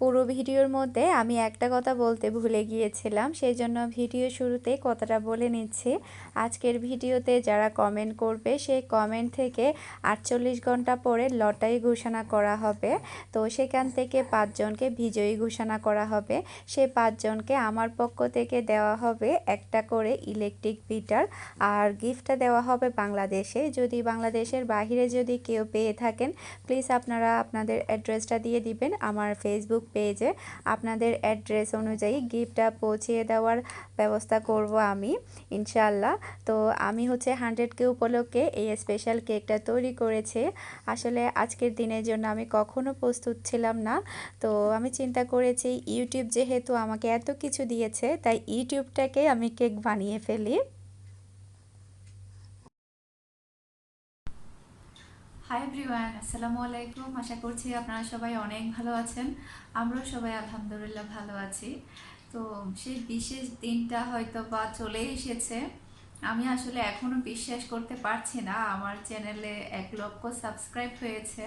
পুরো ভিডিওর মধ্যে আমি একটা কথা বলতে ভুলে গিয়েছিলাম সেই জন্য ভিডিও শুরুতে কথাটা বলে নিচ্ছি। আজকের ভিডিওতে যারা কমেন্ট করবে, সেই কমেন্ট থেকে আটচল্লিশ ঘণ্টা পরে লটারি ঘোষণা করা হবে। তো সেখান থেকে পাঁচজনকে বিজয়ী ঘোষণা করা হবে। সেই পাঁচজনকে আমার পক্ষ থেকে দেওয়া হবে একটা করে ইলেকট্রিক বিটার আর গিফটটা দেওয়া হবে বাংলাদেশে। যদি বাংলাদেশের বাহিরে যদি কেউ পেয়ে থাকেন প্লিজ আপনারা আপনাদের অ্যাড্রেসটা দিয়ে দিবেন। আমার ফেসবুক পেজে আপনাদের অ্যাড্রেস অনুযায়ী গিফটটা পৌঁছিয়ে দেওয়ার ব্যবস্থা করব আমি ইনশাল্লাহ তো আমি হচ্ছে হান্ড্রেড কে উপলক্ষে এই স্পেশাল কেকটা তৈরি করেছি। আসলে আজকের দিনের জন্য আমি কখনো প্রস্তুত ছিলাম না। তো আমি চিন্তা করেছি, ইউটিউব যেহেতু আমাকে এত কিছু দিয়েছে, তাই ইউটিউবটাকে আমি কেক বানিয়ে ফেলি। হাই এভরিওয়ান আসসালামু আলাইকুম আশা করছি আপনারা সবাই অনেক ভালো আছেন। আমরাও সবাই আলহামদুলিল্লাহ ভালো আছি। তো সেই বিশেষ দিনটা হয়তো বা চলে এসেছে। আমি আসলে এখনও বিশ্বাস করতে পারছি না। আমার চ্যানেলে এক লক্ষ সাবস্ক্রাইব হয়েছে।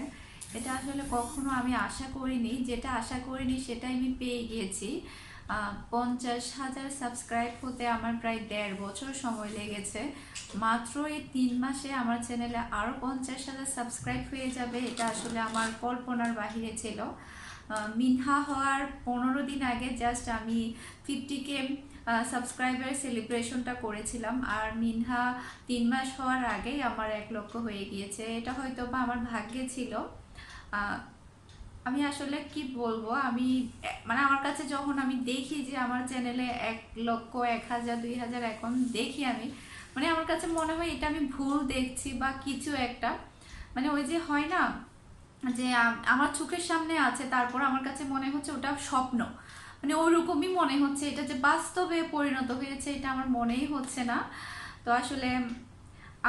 এটা আসলে কখনো আমি আশা করিনি। যেটা আশা করিনি সেটাই আমি পেয়ে গিয়েছি। পঞ্চাশ হাজার সাবস্ক্রাইব হতে আমার প্রায় দেড় বছর সময় লেগেছে। মাত্র এই তিন মাসে আমার চ্যানেলে আরও পঞ্চাশ হাজার সাবস্ক্রাইব হয়ে যাবে, এটা আসলে আমার কল্পনার বাহিরে ছিল। মিনহা হওয়ার পনেরো দিন আগে জাস্ট আমি ফিফটি কে সাবস্ক্রাইবার সেলিব্রেশনটা করেছিলাম, আর মিনহা তিন মাস হওয়ার আগেই আমার এক লক্ষ হয়ে গিয়েছে। এটা হয়তো বা আমার ভাগ্যে ছিল। আমি আসলে কি বলব? আমি মানে আমার কাছে যখন আমি দেখি যে আমার চ্যানেলে এক লক্ষ, এক হাজার, দুই হাজার এখন দেখি আমি মানে আমার কাছে মনে হয় এটা আমি ভুল দেখছি বা কিছু একটা। মানে ওই যে হয় না যে আমার চোখের সামনে আছে, তারপর আমার কাছে মনে হচ্ছে ওটা স্বপ্ন। মানে ওরকমই মনে হচ্ছে, এটা যে বাস্তবে পরিণত হয়েছে, এটা আমার মনেই হচ্ছে না। তো আসলে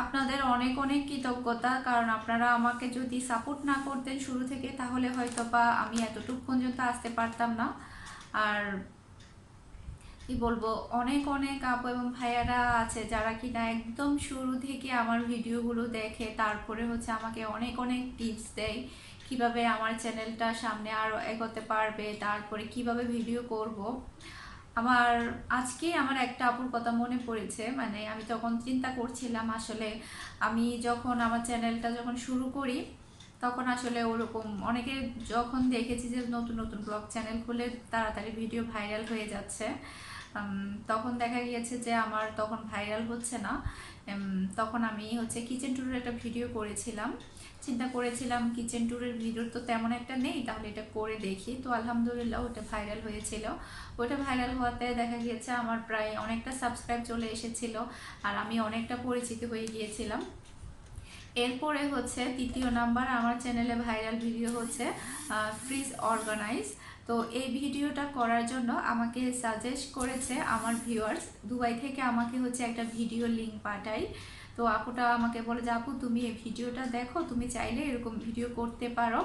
আপনাদের অনেক অনেক কৃতজ্ঞতা, কারণ আপনারা আমাকে যদি সাপোর্ট না করতেন শুরু থেকে, তাহলে হয়তো বা আমি এতটুকু পর্যন্ত আসতে পারতাম না। আর কি বলব, অনেক অনেক আপু এবং ভাইয়ারা আছে যারা কিনা একদম শুরু থেকে আমার ভিডিওগুলো দেখে, তারপরে হচ্ছে আমাকে অনেক অনেক টিপস দেয়, কীভাবে আমার চ্যানেলটা সামনে আরও এগোতে পারবে, তারপরে কীভাবে ভিডিও করব। আমার, আজকে আমার একটা আপুর কথা মনে পড়েছে। মানে আমি তখন চিন্তা করছিলাম আসলে আমি যখন আমার চ্যানেলটা যখন শুরু করি, তখন আসলে ওরকম অনেকে যখন দেখেছি যে নতুন নতুন ব্লগ চ্যানেল খুলে তাড়াতাড়ি ভিডিও ভাইরাল হয়ে যাচ্ছে তখন দেখা গিয়েছে যে আমার তখন ভাইরাল হচ্ছে না। তখন আমি হচ্ছে কিচেন ট্যুরের একটা ভিডিও করেছিলাম। চিন্তা করেছিলাম কিচেন ট্যুরের ভিডিও তো তেমন একটা নেই, তাহলে এটা করে দেখি। তো আলহামদুলিল্লাহ ওটা ভাইরাল হয়েছিল। ওটা ভাইরাল হওয়াতে দেখা গিয়েছে আমার প্রায় অনেকটা সাবস্ক্রাইব চলে এসেছিল আর আমি অনেকটা পরিচিত হয়ে গিয়েছিলাম। এরপরে হচ্ছে তৃতীয় নাম্বার, আমার চ্যানেলে ভাইরাল ভিডিও হচ্ছে ফ্রিজ অর্গানাইজ তো এই ভিডিওটা করার জন্য আমাকে সাজেস্ট করেছে আমার ভিউয়ার্স দুবাই থেকে আমাকে হচ্ছে একটা ভিডিও লিঙ্ক পাঠাই তো আপুটা আমাকে বলে যে, আপু, তুমি এই ভিডিওটা দেখো, তুমি চাইলে এরকম ভিডিও করতে পারো।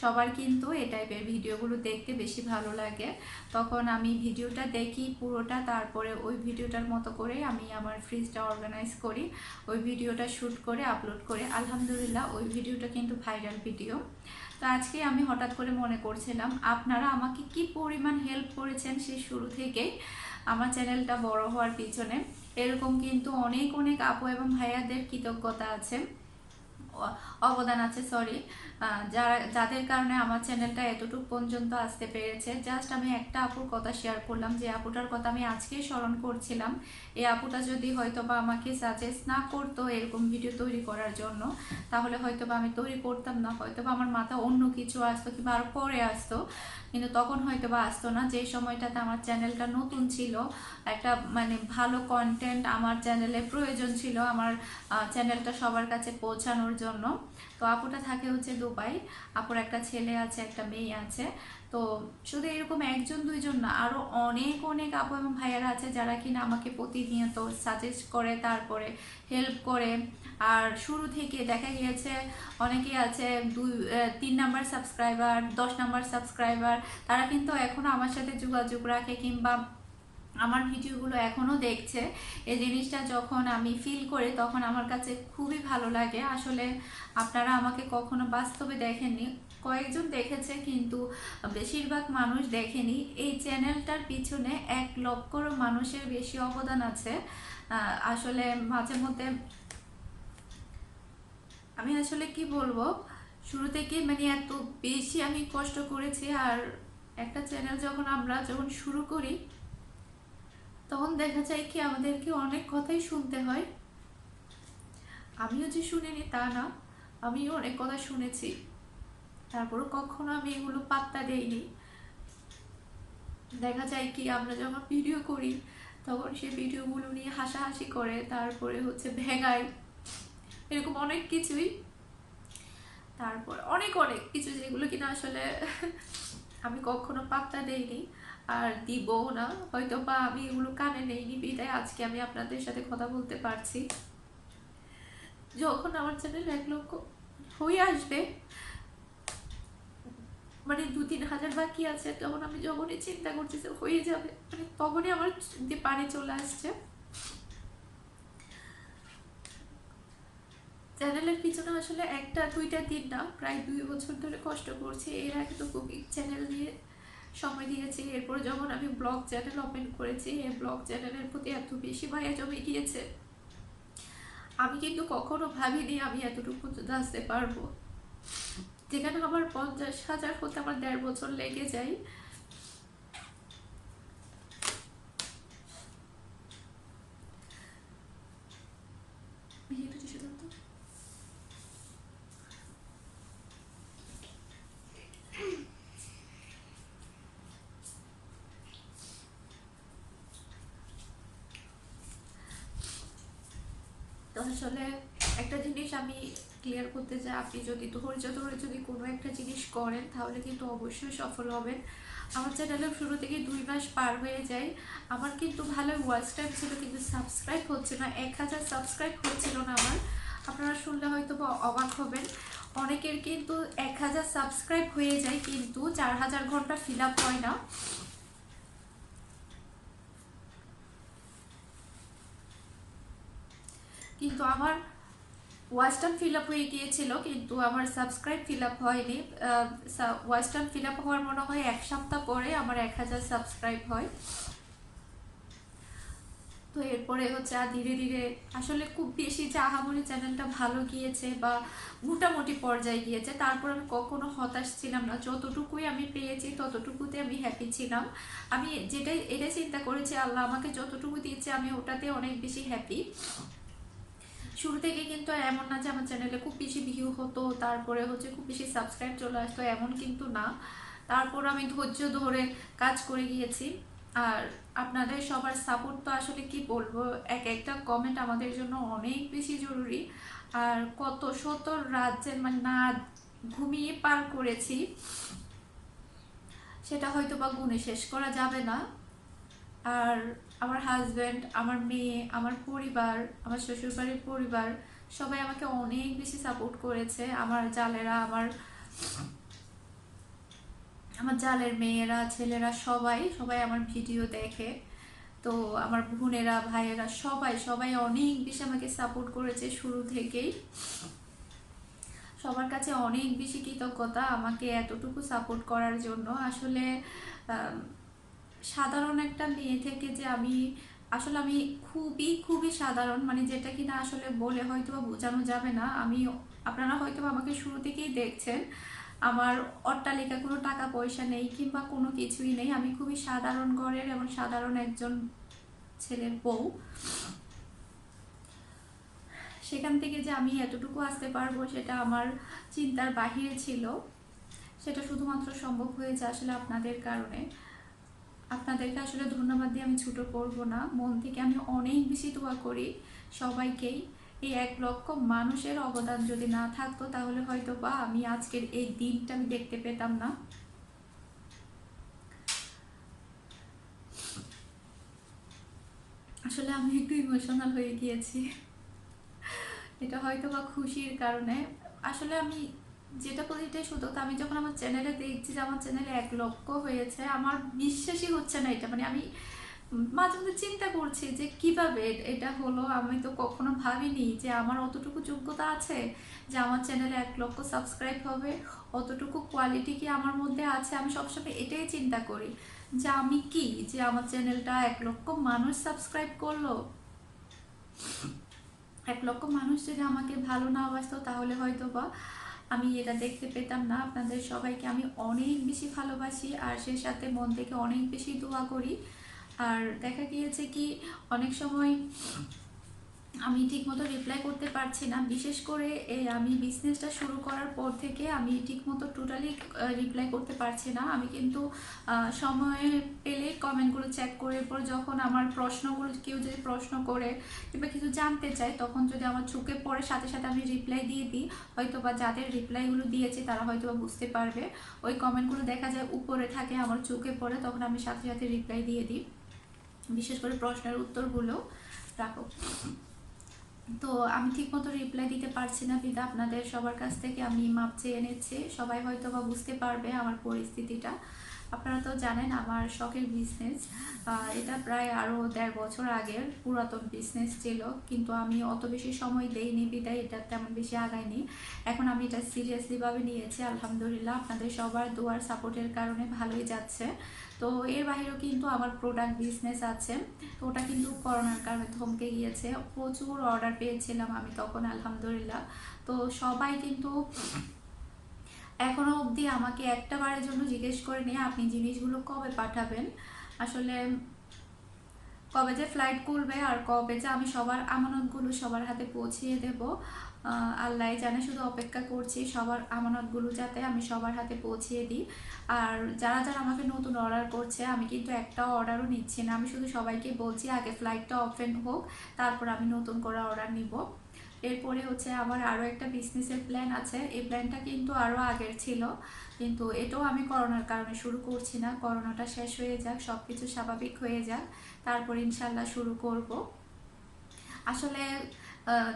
সবার কিন্তু এই টাইপের ভিডিওগুলো দেখতে বেশি ভালো লাগে। তখন আমি ভিডিওটা দেখি পুরোটা, তারপরে ওই ভিডিওটার মতো করে আমি আমার ফ্রিজটা অর্গানাইজ করি, ওই ভিডিওটা শ্যুট করে আপলোড করে। আলহামদুলিল্লাহ, ওই ভিডিওটা কিন্তু ভাইরাল ভিডিও তো আজকে আমি হঠাৎ করে মনে করছিলাম, আপনারা আমাকে কি পরিমাণ হেল্প করেছেন সেই শুরু থেকেই? আমার চ্যানেলটা বড় হওয়ার পিছনে। এরকম কিন্তু অনেক অনেক আপু এবং ভাইয়াদের কৃতজ্ঞতা আছে। অবদান আছে সরি যারা, যাদের কারণে আমার চ্যানেলটা এতটুকু পর্যন্ত আসতে পেরেছে জাস্ট আমি একটা আপুর কথা শেয়ার করলাম, যে আপুটার কথা আমি আজকেই স্মরণ করছিলাম। এই আপুটা যদি হয়তো বা আমাকে সাজেস্ট না করতো এরকম ভিডিও তৈরি করার জন্য, তাহলে হয়তো বা আমি তৈরি করতাম না হয়তো বা আমার মাথা অন্য কিছু আসতো কিংবা আরও পরে আসতো, কিন্তু তখন হয়তো বা আসতো না। যে সময়টাতে আমার চ্যানেলটা নতুন ছিল, একটা মানে ভালো কন্টেন্ট আমার চ্যানেলে প্রয়োজন ছিল আমার চ্যানেলটা সবার কাছে পৌঁছানোর জন্য। তো আপুটা থাকে হচ্ছে দুবাই, আপুর একটা ছেলে আছে, একটা মেয়ে আছে। তো শুধু এরকম একজন, দুইজন না আরও অনেক অনেক আপু এবং ভাইয়ারা আছে যারা কিনা আমাকে প্রতিনিয়ত সাজেস্ট করে, তারপরে হেল্প করে। আর শুরু থেকে দেখা গিয়েছে, অনেকেই আছে দুই তিন নাম্বার সাবস্ক্রাইবার দশ নাম্বার সাবস্ক্রাইবার তারা কিন্তু এখনও আমার সাথে যোগাযোগ রাখে কিংবা আমার ভিডিওগুলো এখনও দেখছে। এই জিনিসটা যখন আমি ফিল করি, তখন আমার কাছে খুবই ভালো লাগে। আসলে আপনারা আমাকে কখনো বাস্তবে দেখেননি। কয়েকজন দেখেছে, কিন্তু বেশিরভাগ মানুষ দেখেনি। এই চ্যানেলটার পিছনে এক লক্ষর মানুষের বেশি অবদান আছে। আসলে মাঝে মধ্যে আমি আসলে কি বলব? শুরু থেকে মানে এত বেশি আমি কষ্ট করেছি, আর একটা চ্যানেল যখন আমরা যখন শুরু করি তখন দেখা যায় কি আমাদেরকে অনেক কথাই শুনতে হয়। আমিও যে শুনিনি তা না, আমিও অনেক কথা শুনেছি। তারপরও কখনো আমি এগুলো পাত্তা দেইনি। দেখা যায় কি আমরা যখন ভিডিও করি, তখন সেই ভিডিওগুলো নিয়ে হাসাহাসি করে, তারপরে হচ্ছে ভেঙায় এরকম অনেক কিছুই। তারপর অনেক অনেক কিছু যেগুলো কিনা আসলে আমি কখনো পাত্তা দেইনি। আর দিবও না। হয়তো বা আমি এগুলো কানে নেইনি বিদায়, আজকে আমি আপনাদের সাথে কথা বলতে পারছি। যখন আমার চ্যানেল এক লক্ষ হয়ে আসবে মানে দু তিন হাজার বাকি আছে, তখন আমি যখনই চিন্তা করছি যে হয়ে যাবে মানে তখনই আমার দিয়ে পানি চলে আসছে। চ্যানেলের পিছনে আসলে একটা দুইটা দিন না, প্রায় দুই বছর ধরে কষ্ট করছি। এর আগে তো কুকিং চ্যানেল নিয়ে সময় দিয়েছি। এরপর যখন আমি ব্লগ চ্যানেল ওপেন করেছি, এই ব্লগ চ্যানেলের প্রতি এত বেশি মায়া জমে গিয়েছে। আমি কিন্তু কখনো ভাবিনি আমি এতটুকু আসতে পারব। যেখানে আমার পঞ্চাশ হাজার হতে আমার দেড় বছর লেগে যায় ভিডিওটা শেষে দাও তো। তো আসলে একটা জিনিস আমি ক্লিয়ার করতে চাই, আপনি যদি ধৈর্য ধরে যদি কোনো একটা জিনিস করেন, তাহলে কিন্তু অবশ্যই সফল হবেন। আমার চ্যানেলে শুরু থেকে দুই মাস পার হয়ে যায়। আমার কিন্তু ভালো ওয়াচ টাইম ছিল, কিন্তু সাবস্ক্রাইব হচ্ছে না, এক হাজার সাবস্ক্রাইব হচ্ছিল না আমার। আপনারা শুনলে হয়তো অবাক হবেন। অনেকের কিন্তু এক হাজার সাবস্ক্রাইব হয়ে যায়, কিন্তু চার হাজার ঘণ্টা ফিল আপ হয় না। কিন্তু আমার ওয়াচ টাইম ফিল আপ হয়ে গিয়েছিল, কিন্তু আমার সাবস্ক্রাইব ফিল আপ হয়নি। ওয়াচ টাইম ফিল আপ হওয়ার মনে হয় এক সপ্তাহ পরে আমার এক হাজার সাবস্ক্রাইব হয়। তো এরপরে হচ্ছে আর ধীরে ধীরে, আসলে খুব বেশি যে আহামরি চ্যানেলটা ভালো গিয়েছে বা মোটামুটি পর্যায়ে গিয়েছে, তারপর আমি কখনো হতাশ ছিলাম না। যতটুকুই আমি পেয়েছি, ততটুকুতে আমি হ্যাপি ছিলাম। আমি যেটাই এটাই চিন্তা করেছি, আল্লাহ আমাকে যতটুকু দিয়েছে, আমি ওটাতে অনেক বেশি হ্যাপি শুরু থেকে কিন্তু এমন না যে আমার চ্যানেলে খুব বেশি ভিউ হতো, তারপরে হচ্ছে খুব বেশি সাবস্ক্রাইব চলে আসতো, এমন কিন্তু না। তারপর আমি ধৈর্য ধরে কাজ করে গিয়েছি। আর আপনাদের সবার সাপোর্ট তো আসলে কি বলব, এক একটা কমেন্ট আমাদের জন্য অনেক বেশি জরুরি। আর কত শত রাজ্যের মানে না ঘুমিয়ে পার করেছি, সেটা হয়তো বা গুণে শেষ করা যাবে না। আর আমার হাজব্যান্ড আমার মেয়ে, আমার পরিবার, আমার শ্বশুরবাড়ির পরিবার, সবাই আমাকে অনেক বেশি সাপোর্ট করেছে। আমার জালেরা, আমার আমার জালের মেয়েরা, ছেলেরা সবাই সবাই আমার ভিডিও দেখে। তো আমার বোনেরা, ভাইয়েরা সবাই সবাই অনেক বেশি আমাকে সাপোর্ট করেছে শুরু থেকেই। সবার কাছে অনেক বেশি কৃতজ্ঞতা আমাকে এতটুকু সাপোর্ট করার জন্য। আসলে সাধারণ একটা মেয়ে থেকে যে আমি, আসলে আমি খুবই খুবই সাধারণ মানে যেটা কি না আসলে বলে হয়তো বা বোঝানো যাবে না। আমি, আপনারা হয়তো আমাকে শুরু থেকেই দেখছেন। আমার অট্টালিকা কোনো টাকা পয়সা নেই কিংবা কোনো কিছুই নেই। আমি খুবই সাধারণ ঘরের এবং সাধারণ একজন ছেলের বউ। সেখান থেকে যে আমি এতটুকু আসতে পারব সেটা আমার চিন্তার বাহিরে ছিল। সেটা শুধুমাত্র সম্ভব হয়েছে আসলে আপনাদের কারণে। আপনাদেরকে আসলে ধন্যবাদ দিয়ে আমি ছুটো করব না। মন থেকে আমি অনেক বেশি দোয়া করি সবাইকেই। এই এক লক্ষ মানুষের অবদান যদি না থাকতো, তাহলে হয়তো বা আমি আজকের এই দিনটা আমি দেখতে পেতাম না। আসলে আমি একটু ইমোশনাল হয়ে গিয়েছি। এটা হয়তো বা খুশির কারণে। আসলে আমি যেটা বলি এটাই সত্যতা আমি যখন আমার চ্যানেলে দেখছি যে আমার চ্যানেলে এক লক্ষ হয়েছে, আমার বিশ্বাসই হচ্ছে না এটা। মানে আমি মাঝে মধ্যে চিন্তা করছি যে কীভাবে এটা হলো, আমি তো কখনো ভাবিনি যে আমার অতটুকু যোগ্যতা আছে যে আমার চ্যানেলে এক লক্ষ সাবস্ক্রাইব হবে, অতটুকু কোয়ালিটি কি আমার মধ্যে আছে। আমি সবসময় এটাই চিন্তা করি যে আমি কি? যে আমার চ্যানেলটা এক লক্ষ মানুষ সাবস্ক্রাইব করল? এক লক্ষ মানুষ যদি আমাকে ভালো না বাসতো তাহলে হয়তো বা আমি এটা দেখতে পেতাম না। আপনাদের সবাইকে আমি অনেক বেশি ভালোবাসি আর সে সাথে মন থেকে অনেক বেশি দোয়া করি। আর দেখা গিয়েছে কি, অনেক সময় আমি ঠিকমতো রিপ্লাই করতে পারছি না। বিশেষ করে আমি বিজনেসটা শুরু করার পর থেকে আমি ঠিকমতো টোটালি রিপ্লাই করতে পারছি না। আমি কিন্তু সময় পেলে কমেন্টগুলো চেক করে পর যখন আমার প্রশ্নগুলো, কেউ যদি প্রশ্ন করে কিংবা কিছু জানতে চায়, তখন যদি আমার চোখে পড়ে, সাথে সাথে আমি রিপ্লাই দিয়ে দিই। হয়তো বা যাদের রিপ্লাইগুলো দিয়েছি, তারা হয়তো বা বুঝতে পারবে। ওই কমেন্টগুলো দেখা যায় উপরে থাকে, আমার চোখে পড়ে, তখন আমি সাথে সাথে রিপ্লাই দিয়ে দিই। বিশেষ করে প্রশ্নের উত্তরগুলো রাখো। তো আমি ঠিকমতো রিপ্লাই দিতে পারছি না বিদা আপনাদের সবার কাছ থেকে। আমি মাপ চেয়ে এনেছি সবাই হয়তো বা বুঝতে পারবে আমার পরিস্থিতিটা। আপনারা তো জানেন আমার শখের বিজনেস এটা প্রায় আরও দেড় বছর আগের পুরাতন বিজনেস ছিল, কিন্তু আমি অত বেশি সময় দেইনি, বিদায় এটা তেমন বেশি আগায়নি এখন আমি এটা সিরিয়াসলিভাবে নিয়েছি, আলহামদুলিল্লাহ। আপনাদের সবার দোয়ার সাপোর্টের কারণে ভালোই যাচ্ছে। তো এর বাইরেও কিন্তু আমার প্রোডাক্ট বিজনেস আছে। তো ওটা কিন্তু করোনার কারণে থমকে গিয়েছে। প্রচুর অর্ডার পেয়েছিলাম আমি তখন, আলহামদুলিল্লাহ। তো সবাই কিন্তু এখনও অবধি আমাকে একটা বারের জন্য জিজ্ঞেস করে নিয়ে আপনি জিনিসগুলো কবে পাঠাবেন? আসলে কবে যে ফ্লাইট করবে আর কবে যে আমি সবার আমানতগুলো সবার হাতে পৌঁছিয়ে দেব আল্লাহ জানে, শুধু অপেক্ষা করছি সবার আমানতগুলো যাতে আমি সবার হাতে পৌঁছিয়ে দিই। আর যারা যারা আমাকে নতুন অর্ডার করছে, আমি কিন্তু একটা অর্ডারও নিচ্ছি না, আমি শুধু সবাইকে বলছি আগে ফ্লাইটটা ওপেন হোক, তারপর আমি নতুন করে অর্ডার নিব। এরপরে হচ্ছে আমার আরও একটা বিজনেসের প্ল্যান আছে। এই প্ল্যানটা কিন্তু আরও আগের ছিল। কিন্তু এটাও আমি করোনার কারণে শুরু করছি না। করোনাটা শেষ হয়ে যাক সব কিছু স্বাভাবিক হয়ে যাক। তারপর ইনশাল্লাহ শুরু করব। আসলে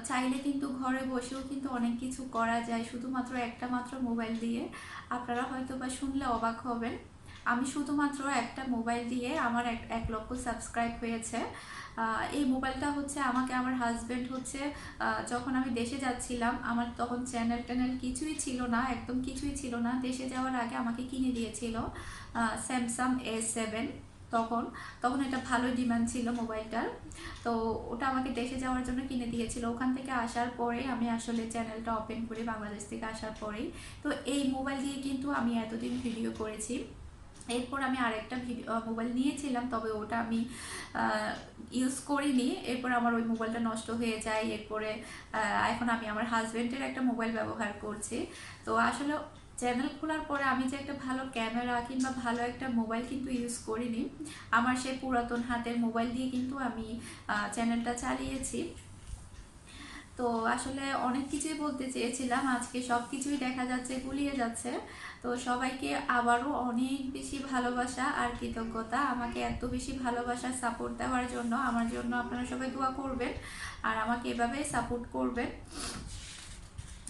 চাইলে কিন্তু ঘরে বসেও কিন্তু অনেক কিছু করা যায়। শুধুমাত্র একটা মাত্র মোবাইল দিয়ে। আপনারা হয়তো বা শুনলে অবাক হবেন। আমি শুধুমাত্র একটা মোবাইল দিয়ে আমার এক এক লক্ষ সাবস্ক্রাইব হয়েছে। এই মোবাইলটা হচ্ছে আমাকে আমার হাজব্যান্ড হচ্ছে যখন আমি দেশে যাচ্ছিলাম, আমার তখন চ্যানেল ট্যানেল কিছুই ছিল না, একদম কিছুই ছিল না। দেশে যাওয়ার আগে আমাকে কিনে দিয়েছিল স্যামসাং এ সেভেন তখন। তখন এটা ভালো ডিমান্ড ছিল মোবাইলটার। তো ওটা আমাকে দেশে যাওয়ার জন্য কিনে দিয়েছিল। ওখান থেকে আসার পরে আমি আসলে চ্যানেলটা ওপেন করি বাংলাদেশ থেকে আসার পরেই। তো এই মোবাইল দিয়ে কিন্তু আমি এতদিন ভিডিও করেছি। এরপর আমি আরেকটা ভিডিও মোবাইল নিয়েছিলাম, তবে ওটা আমি ইউজ করিনি। এরপর আমার ওই মোবাইলটা নষ্ট হয়ে যায়। এরপরে এখন আমি আমার হাজব্যান্ডের একটা মোবাইল ব্যবহার করছি। তো আসলে চ্যানেল খোলার পরে আমি যে একটা ভালো ক্যামেরা কিংবা ভালো একটা মোবাইল কিন্তু ইউজ করিনি। আমার সেই পুরাতন হাতের মোবাইল দিয়ে কিন্তু আমি চ্যানেলটা চালিয়েছি। তো আসলে অনেক কিছুই বলতে চেয়েছিলাম। আজকে সব কিছুই দেখা যাচ্ছে, গুলিয়ে যাচ্ছে। তো সবাইকে আবারও অনেক বেশি ভালোবাসা আর কৃতজ্ঞতা। আমাকে এত বেশি ভালোবাসা সাপোর্ট দেওয়ার জন্য। আমার জন্য আপনারা সবাই দোয়া করবেন আর আমাকে এভাবেই সাপোর্ট করবেন।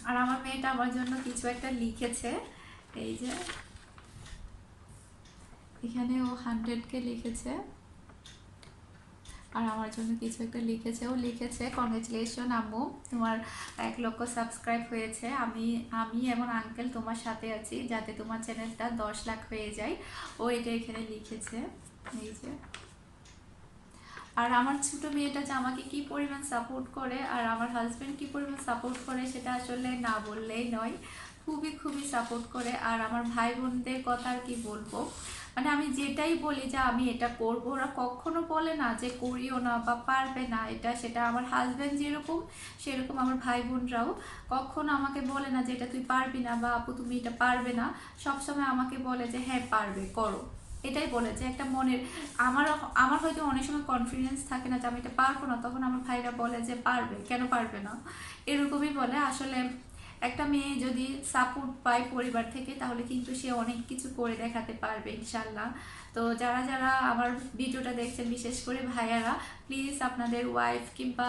আর আমার মেয়েটা আমার জন্য কিছু একটা লিখেছে। এই যে, এখানে ও হান্ড্রেডকে লিখেছে। আর আমার জন্য কিছু একটা লিখেছে। ও লিখেছে কংগ্রেচুলেশন আম্মু। তোমার এক লক্ষ সাবস্ক্রাইব হয়েছে। আমি আমি এবং আঙ্কেল তোমার সাথে আছি। যাতে তোমার চ্যানেলটা দশ লাখ হয়ে যায়। ও এটা এখানে লিখেছে। এই যে। আর আমার ছোট মেয়েটা যে আমাকে কি পরিমাণ সাপোর্ট করে আর আমার হাজব্যান্ড কি পরিমাণ সাপোর্ট করে সেটা আসলে না বললেই নয়। খুবই খুবই সাপোর্ট করে। আর আমার ভাই বোনদের কথা আর কি বলব? মানে আমি যেটাই বলি যে আমি এটা করব, ওরা কখনো বলে না যে করিও না বা পারবে না এটা, সেটা আমার হাজব্যান্ড যেরকম, সেরকম আমার ভাই বোনরাও কখনো আমাকে বলে না যে এটা তুই পারবি না বা আপু তুমি এটা পারবে না। সবসময় আমাকে বলে যে হ্যাঁ পারবে, করো। এটাই বলে যে একটা মনের, আমার আমার হয়তো অনেক সময় কনফিডেন্স থাকে না যে আমি এটা পারব না, তখন আমার ভাইরা বলে যে পারবে, কেন পারবে না? এরকমই বলে। আসলে একটা মেয়ে যদি সাপোর্ট পায় পরিবার থেকে, তাহলে কিন্তু সে অনেক কিছু করে দেখাতে পারবে, ইনশাল্লাহ। তো যারা যারা আমার ভিডিওটা দেখছেন, বিশেষ করে ভাইয়ারা প্লিজ আপনাদের ওয়াইফ কিংবা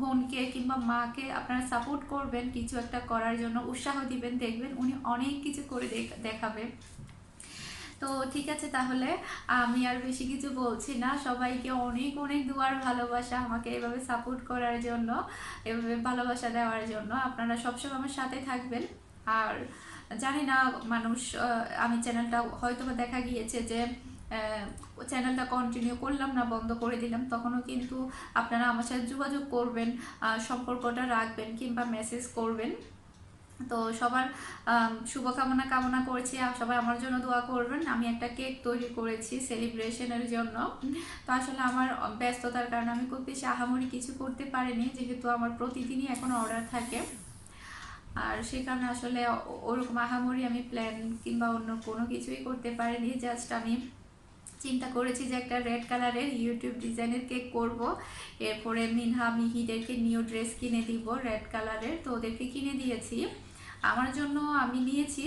বোনকে কিংবা মাকে আপনারা সাপোর্ট করবেন, কিছু একটা করার জন্য উৎসাহ দিবেন, দেখবেন উনি অনেক কিছু করে দেখাবে। তো ঠিক আছে তাহলে, আমি আর বেশি কিছু বলছি না। সবাইকে অনেক অনেক দুয়ার ভালোবাসা আমাকে এভাবে সাপোর্ট করার জন্য, এভাবে ভালোবাসা দেওয়ার জন্য। আপনারা সবসময় আমার সাথে থাকবেন। আর জানি না, মানুষ আমি চ্যানেলটা হয়তো দেখা গিয়েছে যে চ্যানেলটা কন্টিনিউ করলাম না, বন্ধ করে দিলাম, তখনও কিন্তু আপনারা আমার সাথে যোগাযোগ করবেন সম্পর্কটা রাখবেন কিংবা মেসেজ করবেন। তো সবার শুভকামনা কামনা করছি। সবাই আমার জন্য দোয়া করবেন। আমি একটা কেক তৈরি করেছি সেলিব্রেশনের জন্য। তো আসলে আমার ব্যস্ততার কারণে আমি খুব বেশি আহামরি কিছু করতে পারিনি, যেহেতু আমার প্রতিদিনই এখন অর্ডার থাকে। আর সেই কারণে আসলে ওরকম আহামরি আমি প্ল্যান কিংবা অন্য কোনো কিছুই করতে পারিনি। জাস্ট আমি চিন্তা করেছি যে একটা রেড কালারের ইউটিউব ডিজাইনের কেক করব। এরপরে মিনহা মিহিদেরকে নিউ ড্রেস কিনে দিব রেড কালারের। তো ওদেরকে কিনে দিয়েছি। আমার জন্য আমি নিয়েছি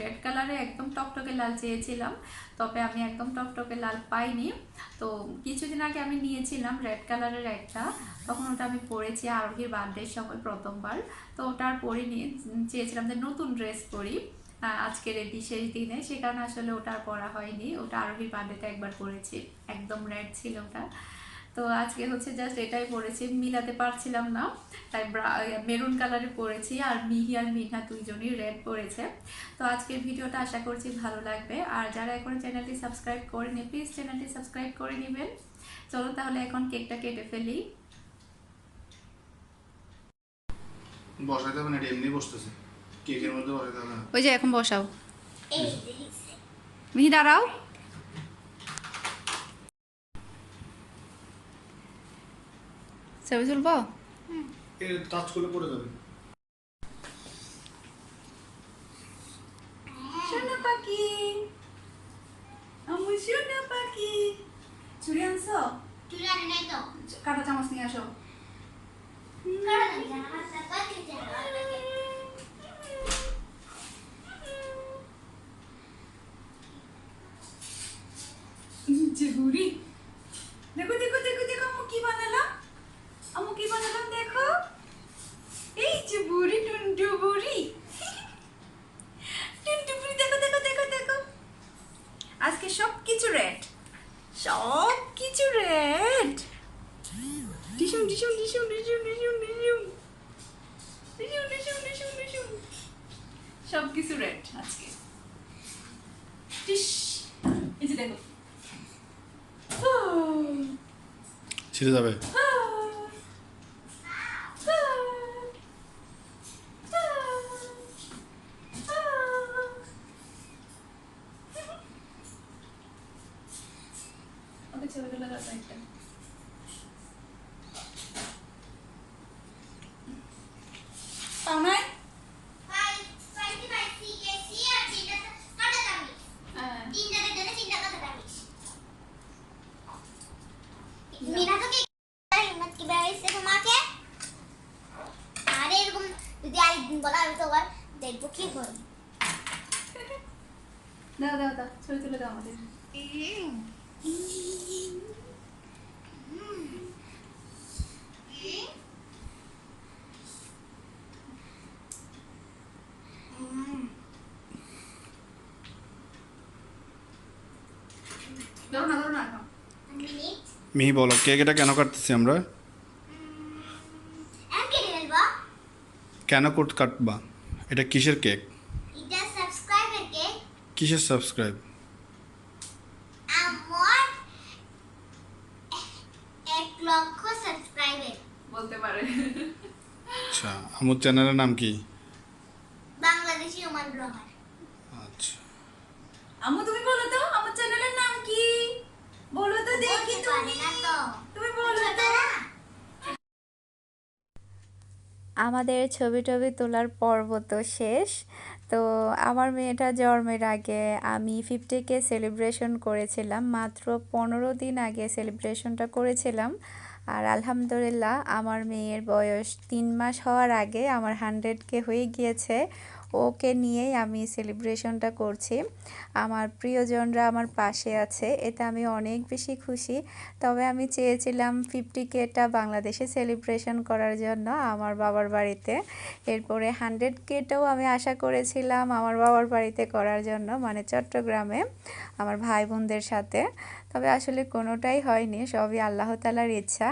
রেড কালারে একদম টকটকে লাল চেয়েছিলাম, তবে আমি একদম টকটকে লাল পাইনি। তো কিছুদিন আগে আমি নিয়েছিলাম রেড কালারের একটা, তখন ওটা আমি পরেছি আরোহীর বার্থডের সময় প্রথমবার। তো ওটা আর পরিনি চেয়েছিলাম যে নতুন ড্রেস পরি আজকের এই বিশেষ দিনে। সে কারণে আসলে ওটা আর পরা হয়নি, ওটা আরোহীর বার্থডেতে একবার পরেছি, একদম রেড ছিল ওটা। তো আজকে হচ্ছে জাস্ট এটাই পরেছি মিলাতে পারছিলাম না। তাই মেরুন কালারে পরেছি আর মিহি আর মিনহা দুইজনই রেড পরেছে তো আজকের ভিডিওটা আশা করছি ভালো লাগবে। আর যারা এখন চ্যানেলটি সাবস্ক্রাইব করেনি প্লিজ চ্যানেলটি সাবস্ক্রাইব করে নেবেন। চলো তাহলে এখন কেকটা কেটে ফেলি। বসাইতে হবে না এটা এমনি বসতেছে। কেকের মধ্যে বসাইতে হবে না। ওই যে এখন বসাও। মিহি দাঁড়াও। ছবি তুলবো? এর টাচ করলে পড়ে যাবে। সোনা পাখি। আমার সোনা পাখি। চুরি আনছো? কাটা চামচ নিয়ে আসো। যে বুড়ি। যাবে ওকে ছবি তুলে দাও তো একটা পাও নাই হ্যাঁ মিনা তোকে হিম্মত কি বেড়াইছে তোমাকে? আরে এরকম যদি আরেকদিন বলা আমি তো আবার দেখব কি হয়। দাও দাও দাও ছবি তুলে দাও আমাদের ধরো না ধরো না এখন। মিনিট মিহি বলো কেক এটা কেন কাটতেছি আমরা? কেন কোট কাটবা? এটা কিসের কেক? এটা কিসের সাবস্ক্রাইব? আমার এক লক্ষ সাবস্ক্রাইবার। বলতে পারে। আচ্ছা আমার চ্যানেলের নাম কি বাংলাদেশি ওমান ব্লগার আচ্ছা আমু তুমি বলো তো আমার চ্যানেলের নাম কি বলো তো দেখি বলতে পারে তুমি না তো তুমি বলো বলতে তো না আমাদের ছবি টবি তোলার পর্ব তো শেষ। তো আমার মেয়েটা জন্মের আগে আমি ফিফটি কে সেলিব্রেশন করেছিলাম। মাত্র পনেরো দিন আগে সেলিব্রেশনটা করেছিলাম। আর আলহামদুলিল্লাহ, আমার মেয়ের বয়স তিন মাস হওয়ার আগে আমার হান্ড্রেড কে হয়ে গিয়েছে। ওকে নিয়েই আমি সেলিব্রেশনটা করছি। আমার প্রিয়জনরা আমার পাশে আছে, এতে আমি অনেক বেশি খুশি। তবে আমি চেয়েছিলাম ফিফটি কেটা বাংলাদেশে সেলিব্রেশন করার জন্য আমার বাবার বাড়িতে। এরপরে হান্ড্রেড কেটাও আমি আশা করেছিলাম আমার বাবার বাড়িতে করার জন্য মানে চট্টগ্রামে, আমার ভাই বোনদের সাথে। তবে আসলে কোনোটাই হয়নি, সবই আল্লাহ তালার ইচ্ছা।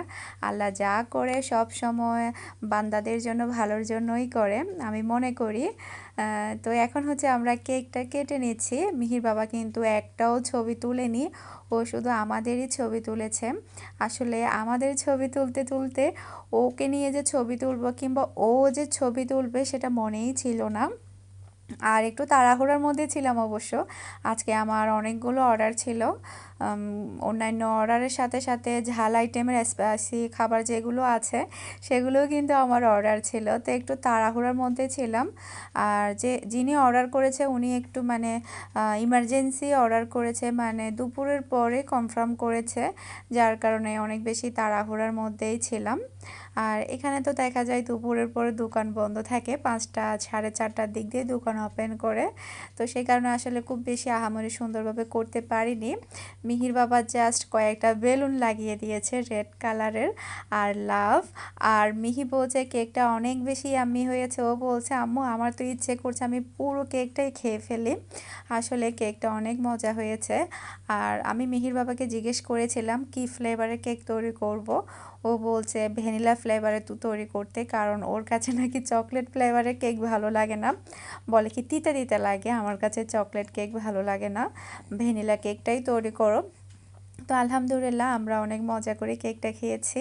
আল্লাহ যা করে সব সময় বান্দাদের জন্য, ভালোর জন্যই করে, আমি মনে করি। তো এখন হচ্ছে আমরা কেকটা কেটে নিচ্ছি। মিহির বাবা কিন্তু একটাও ছবি তুলেনি, ও শুধু আমাদেরই ছবি তুলেছে। আসলে আমাদের ছবি তুলতে তুলতে ওকে নিয়ে যে ছবি তুলবো কিংবা ও যে ছবি তুলবে সেটা মনেই ছিল না। আর একটু তাড়াহুড়োর মধ্যে ছিলাম অবশ্য। আজকে আমার অনেকগুলো অর্ডার ছিল। অন্যান্য অর্ডারের সাথে সাথে ঝাল আইটেমের স্পাইসি খাবার যেগুলো আছে, সেগুলোও কিন্তু আমার অর্ডার ছিল। তো একটু তাড়াহুড়োর মধ্যে ছিলাম। আর যে, যিনি অর্ডার করেছে উনি একটু মানে ইমার্জেন্সি অর্ডার করেছে। মানে দুপুরের পরে কনফার্ম করেছে। যার কারণে অনেক বেশি তাড়াহুড়ার মধ্যেই ছিলাম। আর এখানে তো দেখা যায় দুপুরের পরে দোকান বন্ধ থাকে, পাঁচটা, সাড়ে চারটার দিক দিয়ে দোকান ওপেন করে। তো সেই কারণে আসলে খুব বেশি আহামরি সুন্দরভাবে করতে পারিনি। মিহির বাবা জাস্ট কয়েকটা বেলুন লাগিয়ে দিয়েছে রেড কালারের আর লাভ আর মিহি বলছে, কেকটা অনেক বেশি আম্মি হয়েছে। ও বলছে, আম্মু, আমার তো ইচ্ছে করছে আমি পুরো কেকটাই খেয়ে ফেলি। আসলে কেকটা অনেক মজা হয়েছে। আর আমি মিহির বাবাকে জিজ্ঞেস করেছিলাম, কি ফ্লেভারের কেক তৈরি করব? ও বলছে, ভ্যানিলা ফ্লেভারে তু তৈরি করতে, কারণ ওর কাছে নাকি চকলেট ফ্লেভারে কেক ভালো লাগে না। বলে কি, তিতে তিতে লাগে, আমার কাছে চকলেট কেক ভালো লাগে না। ভ্যানিলা কেকটাই তৈরি করো। তো আলহামদুলিল্লাহ, আমরা অনেক মজা করে কেকটা খেয়েছি।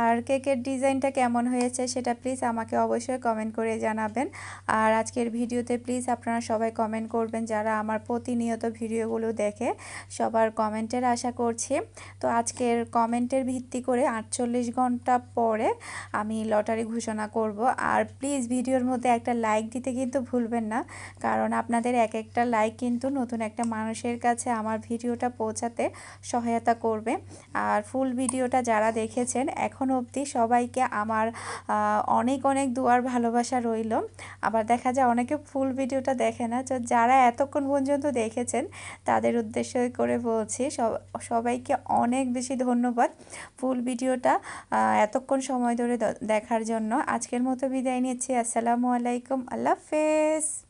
আর কেকের ডিজাইনটা কেমন হয়েছে সেটা প্লিজ আমাকে অবশ্যই কমেন্ট করে জানাবেন। আর আজকের ভিডিওতে প্লিজ আপনারা সবাই কমেন্ট করবেন যারা আমার প্রতিনিয়ত ভিডিওগুলো দেখে, সবার কমেন্টের আশা করছি। তো আজকের কমেন্টের ভিত্তি করে আটচল্লিশ ঘণ্টা পরে আমি লটারি ঘোষণা করব। আর প্লিজ ভিডিওর মধ্যে একটা লাইক দিতে কিন্তু ভুলবেন না, কারণ আপনাদের এক একটা লাইক কিন্তু নতুন একটা মানুষের কাছে আমার ভিডিওটা পৌঁছাতে সহায়তা করবে। আর ফুল ভিডিওটা যারা দেখেছেন, এখন অবধি সবাইকে আমার অনেক অনেক দুয়ার ভালোবাসা রইল। আবার দেখা যায় অনেকে ফুল ভিডিওটা দেখে না। তো যারা এতক্ষণ পর্যন্ত দেখেছেন, তাদের উদ্দেশ্য করে বলছি, সব- সবাইকে অনেক বেশি ধন্যবাদ ফুল ভিডিওটা এতক্ষণ সময় ধরে দেখার জন্য। আজকের মতো বিদায় নিচ্ছি। আসসালামু আলাইকুম। আল্লাহ হাফেজ।